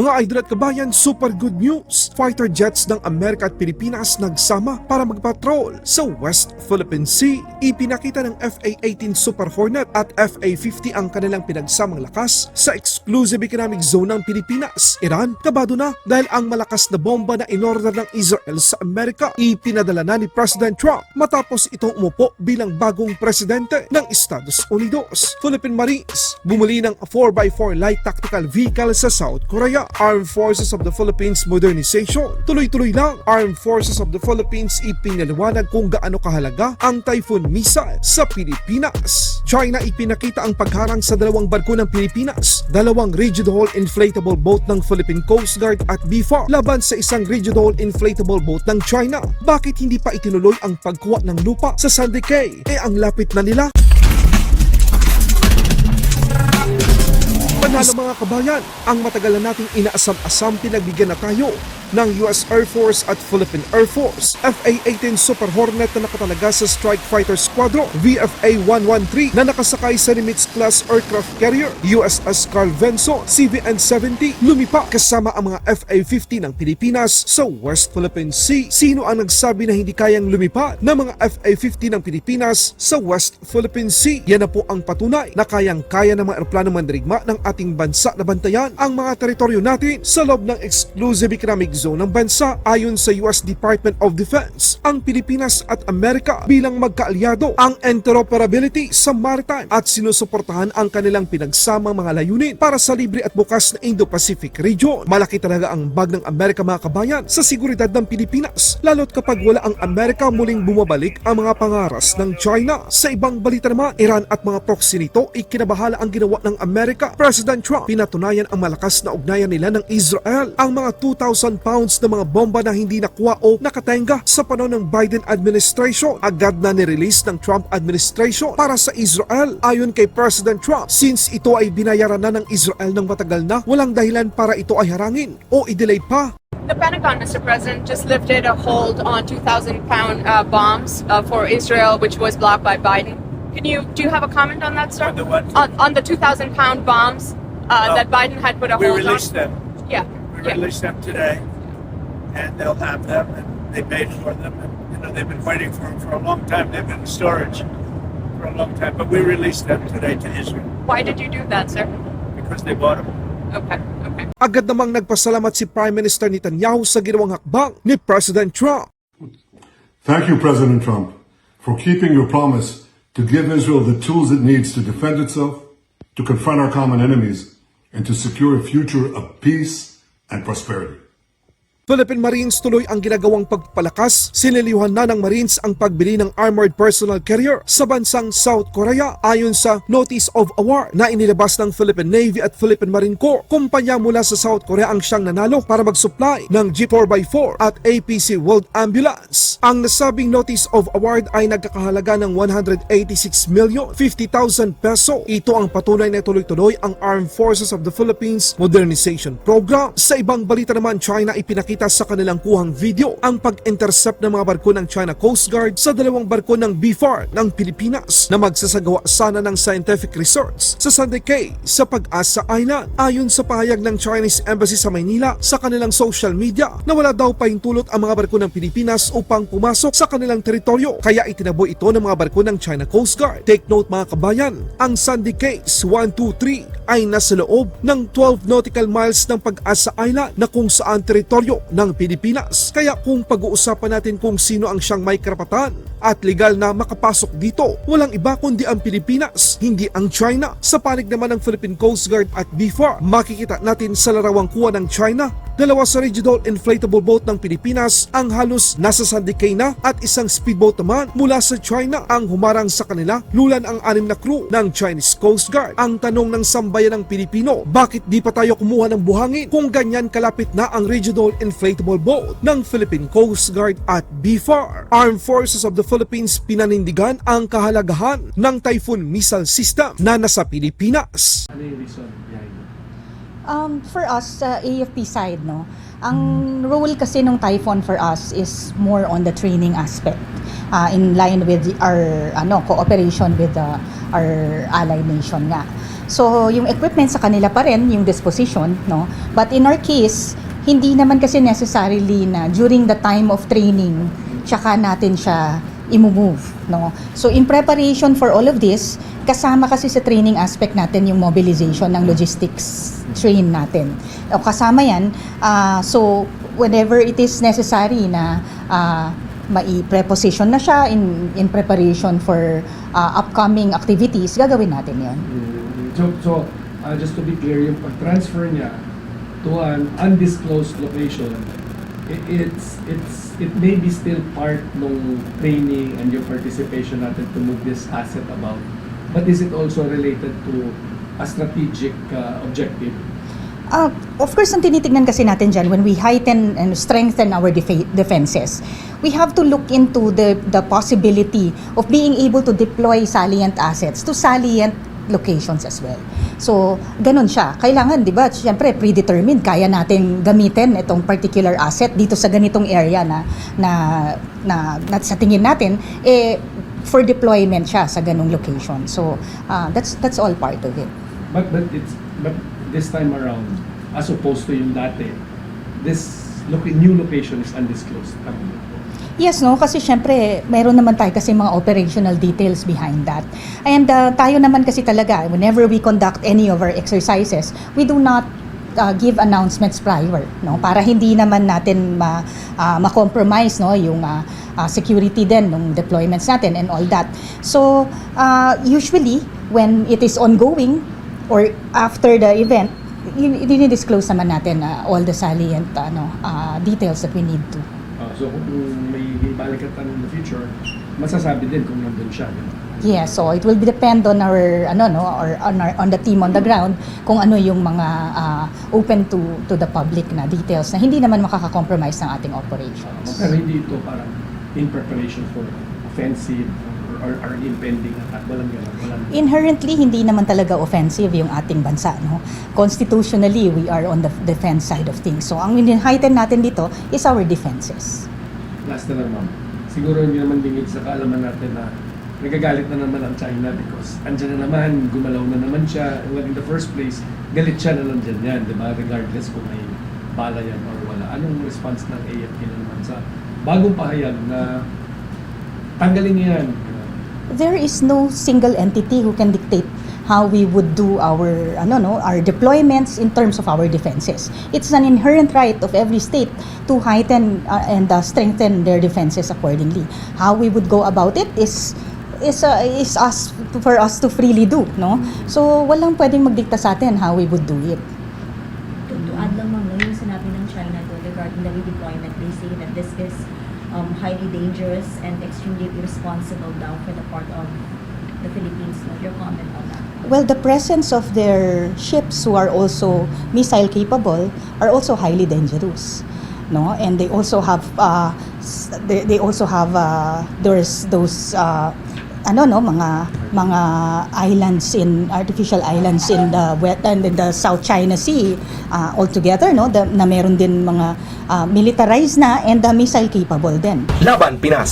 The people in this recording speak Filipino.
Mga idol at kabayan, super good news! Fighter jets ng Amerika at Pilipinas nagsama para magpatrol sa West Philippine Sea. Ipinakita ng FA-18 Super Hornet at FA-50 ang kanilang pinagsamang lakas sa exclusive economic zone ng Pilipinas. Iran, kabado na dahil ang malakas na bomba na inorder ng Israel sa Amerika ipinadala na ni President Trump matapos itong umupo bilang bagong presidente ng Estados Unidos. Philippine Marines bumuli ng 4x4 light tactical vehicle sa South Korea. Armed Forces of the Philippines Modernization. Tuloy-tuloy lang, Armed Forces of the Philippines ipinaliwanag kung gaano kahalaga ang Typhoon missile sa Pilipinas. China ipinakita ang pagharang sa dalawang barko ng Pilipinas, dalawang rigid hull inflatable boat ng Philippine Coast Guard at BFAR laban sa isang rigid hull inflatable boat ng China. Bakit hindi pa itinuloy ang pagkuha ng lupa sa Sandy Cay? Eh ang lapit na nila. Panalo mga kabayan, ang matagal na nating inaasam-asam pinagbigyan na tayo ng US Air Force at Philippine Air Force. FA-18 Super Hornet na nakatalaga sa Strike Fighter Squadron, VFA-113 na nakasakay sa Nimitz-class aircraft carrier, USS Carl Vinson, CVN-70, lumipa kasama ang mga FA-50 ng Pilipinas sa West Philippine Sea. Sino ang nagsabi na hindi kayang lumipad ng mga FA-50 ng Pilipinas sa West Philippine Sea? Yan na po ang patunay na kayang-kaya ng mga eroplano mandirigma ng ating bansa na bantayan ang mga teritoryo natin sa loob ng exclusive economic zone ng bansa ayon sa US Department of Defense. Ang Pilipinas at Amerika bilang magkaalyado ang interoperability sa maritime at sinusuportahan ang kanilang pinagsamang mga layunin para sa libre at bukas na Indo-Pacific region. Malaki talaga ang bag ng Amerika mga kabayan sa seguridad ng Pilipinas lalo't kapag wala ang Amerika muling bumabalik ang mga pangaras ng China. Sa ibang balita naman, Iran at mga proxy nito ikinabahala ang ginawa ng Amerika. President Trump pinatunayan ang malakas na ugnayan nila ng Israel. Ang mga 2,000 pounds na mga bomba na hindi nakuha o nakatenga sa panahon ng Biden administration agad na nirelease ng Trump administration para sa Israel. Ayon kay President Trump, since ito ay binayaran na ng Israel ng matagal na, walang dahilan para ito ay harangin o i-delay pa. The Pentagon, Mr. President, just lifted a hold on 2,000 pound uh, bombs uh, for Israel, which was blocked by Biden. Can you do you have a comment on that, sir? On the what? On, on the 2,000 pound bombs uh, Oh. that Biden had put a hold on. We hold released on? them. Yeah. We yeah. released them today, and they'll have them, and they paid for them. And, you know, they've been waiting for them for a long time. They've been in storage for a long time, but we released them today to Israel Why did you do that, sir? because they bought them. Okay. Okay. Agad namang nagpasalamat si Prime Minister Netanyahu sa ginawang hakbang ni President Trump. Thank you, President Trump, for keeping your promise to give Israel the tools it needs to defend itself, to confront our common enemies, and to secure a future of peace and prosperity. Philippine Marines tuloy ang ginagawang pagpalakas. Sinilihan na ng Marines ang pagbili ng armored personal carrier sa bansang South Korea ayon sa Notice of Award na inilabas ng Philippine Navy at Philippine Marine Corps. Kumpanya mula sa South Korea ang siyang nanalo para mag-supply ng G4x4 at APC World Ambulance. Ang nasabing Notice of Award ay nagkakahalaga ng 186 million 50,000 peso. Ito ang patunay na tuloy-tuloy ang Armed Forces of the Philippines Modernization Program. Sa ibang balita naman, China ipinakita sa kanilang kuhang video ang pag-intercept ng mga barko ng China Coast Guard sa dalawang barko ng BFAR ng Pilipinas na magsasagawa sana ng scientific research sa Sunday Cay sa Pag-asa Island. Ayon sa pahayag ng Chinese Embassy sa Maynila sa kanilang social media na wala daw pahintulot ang mga barko ng Pilipinas upang pumasok sa kanilang teritoryo kaya itinaboy ito ng mga barko ng China Coast Guard. Take note mga kabayan, ang Sandy Case 123 ay nasa loob ng 12 nautical miles ng Pag-asa Island na kung saan teritoryo ng Pilipinas. Kaya kung pag-uusapan natin kung sino ang siyang may karapatan at legal na makapasok dito, walang iba kundi ang Pilipinas, hindi ang China. Sa panig naman ng Philippine Coast Guard at BFAR, makikita natin sa larawang kuha ng China Dalawa sa rigid hull inflatable boat ng Pilipinas ang halos nasa sandikay na at isang speedboat naman mula sa China ang humarang sa kanila lulan ang anim na crew ng Chinese Coast Guard. Ang tanong ng sambayan ng Pilipino, bakit di pa tayo kumuha ng buhangin kung ganyan kalapit na ang rigid hull inflatable boat ng Philippine Coast Guard at BFAR? Armed Forces of the Philippines pinanindigan ang kahalagahan ng Typhoon missile system na nasa Pilipinas. Ano yung reason behind it? Um, for us, sa AFP side, no, ang role kasi ng Typhoon for us is more on the training aspect. uh, in line with the- our ano cooperation with the, our allied nation nga. So, yung equipment sa kanila pa rin, yung disposition, no? But in our case, hindi naman kasi necessarily na during the time of training, tsaka natin siya i-move, no? So, in preparation for all of this, kasama kasi sa training aspect natin yung mobilization ng logistics train natin. O kasama yan, ah, so whenever it is necessary na ah, mai-preposition na siya in in preparation for ah, upcoming activities, gagawin natin 'yon. Mm, So, so uh, just to be clear, yung pag-transfer niya to an undisclosed location, it's it's it may be still part ng training and your participation natin to move this asset about. But is it also related to a strategic uh, objective? Ah, of course, ang tinitignan kasi natin dyan, when we heighten and strengthen our defe- defenses, we have to look into the, the possibility of being able to deploy salient assets to salient locations as well. So, ganun siya. Kailangan, di ba, siyempre, predetermined, kaya natin gamitin itong particular asset dito sa ganitong area na, na, na, na sa tingin natin, eh, for deployment siya sa ganung location. So, ah, that's, that's all part of it. But but it's but this time around, as opposed to yung dati, this loca- new location is undisclosed. Tama? Yes, no? Kasi syempre, meron naman tayo kasi mga operational details behind that. And uh, tayo naman kasi talaga, whenever we conduct any of our exercises, we do not uh, give announcements prior, no? Para hindi naman natin ma, uh, ma-compromise, no? Yung uh, uh, security din ng deployments natin and all that. So, uh, usually, when it is ongoing or after the event, i-disclose naman natin uh, all the salient ano, uh, details that we need to. Uh, so kung may balikatan in the future, masasabi din kung nandun siya. di ba? Yeah, so it will be depend on our ano no or on our, on the team on the ground kung ano yung mga ah, open to to the public na details na hindi naman makaka-compromise ng ating operations. Pero hindi ito parang in preparation for offensive or, or, impending attack. Walang gano'n. Walang Inherently hindi naman talaga offensive yung ating bansa no. Constitutionally we are on the defense side of things. So ang heighten natin dito is our defenses. Lang, ma'am. Siguro hindi naman lingid sa kaalaman natin na nagagalit na naman ang China because andyan na naman, gumalaw na naman siya. Well, in the first place, galit siya na nandyan yan, di ba? Regardless kung may bala yan or wala. Anong response ng AFP na naman sa bagong pahayag na tanggalin niya yan? there is no single entity who can dictate how we would do our ano no our deployments in terms of our defenses. It's an inherent right of every state to heighten uh, and uh, strengthen their defenses accordingly. How we would go about it is is uh, is us for us to freely do no? So walang pwedeng magdikta sa atin how we would do it. To, to add sinabi ng China regarding the redeployment, they that this is um, highly dangerous and extremely irresponsible daw for the part of the Philippines. No? Your comment on that? Well, the presence of their ships who are also missile capable are also highly dangerous. No, and they also have uh, they, they also have uh, there's those uh, ano no mga mga islands in artificial islands in the wet and in the South China Sea uh, altogether no the, na meron din mga uh, militarized na and uh, missile capable din. Laban Pinas